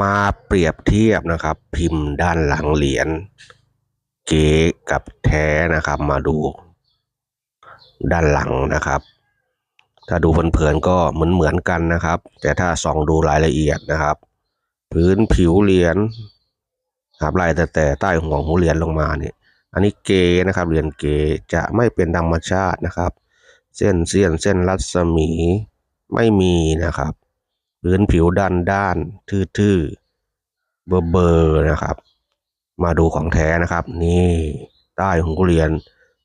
มาเปรียบเทียบนะครับ พิมพ์ด้านหลังเหรียญเก๋กับแท้นะครับ มาดูด้านหลังนะครับ ถ้าดูเพลินๆก็เหมือนเหมือนกันนะครับ แต่ถ้าส่องดูรายละเอียดนะครับ พื้นผิวเหรียญครับลายแต่แต่ใต้ห่วงหูเหรียญลงมาเนี่ยอันนี้เกนะครับเหรียญเกจะไม่เป็นธรรมชาตินะครับ เส้นเสี้ยนเส้นรัศมีไม่มีนะครับ พื้นผิวด้านด้านทื่อๆเบอร์เบอร์นะครับ มาดูของแท้นะครับ นี่ใต้หูเรียญ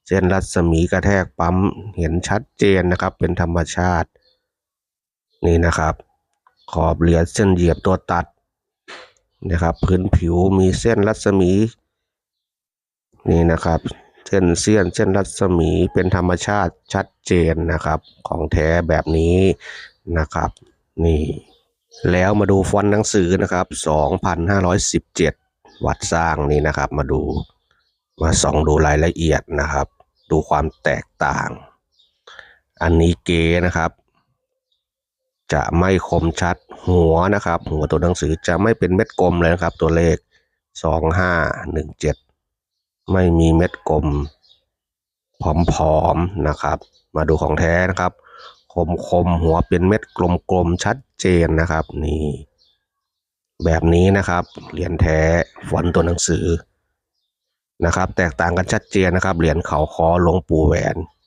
เส้นรัศมีกระแทกปั๊มเห็นชัดเจนนะครับ เป็นธรรมชาติ นี่นะครับ ขอบเหรียญเส้นเหยียบตัวตัดนะครับ พื้นผิวมีเส้นรัศมี นี่นะครับเส้นเสี้ยนเส้นรัศมีเป็นธรรมชาติชัดเจนนะครับ ของแท้แบบนี้นะครับ นี่ แล้วมาดูฟอนต์หนังสือนะครับ 2,517 วัดสร้างนี่นะครับ มาดูมาส่องดูรายละเอียดนะครับ ดูความแตกต่าง อันนี้เกนะครับ จะไม่คมชัดหัวนะครับ หัวตัวหนังสือจะไม่เป็นเม็ดกลมเลยนะครับ ตัวเลข 2517 ไม่มีเม็ดกลมผอมๆนะครับ มาดูของแท้นะครับ คมคมหัวเป็นเม็ดกลมๆชัดเจนนะครับนี่แบบนี้นะครับเหรียญแท้ฟอนต์ตัวหนังสือนะครับ แตกต่างกันชัดเจนนะครับเหรียญเขาคอหลวงปู่แหวน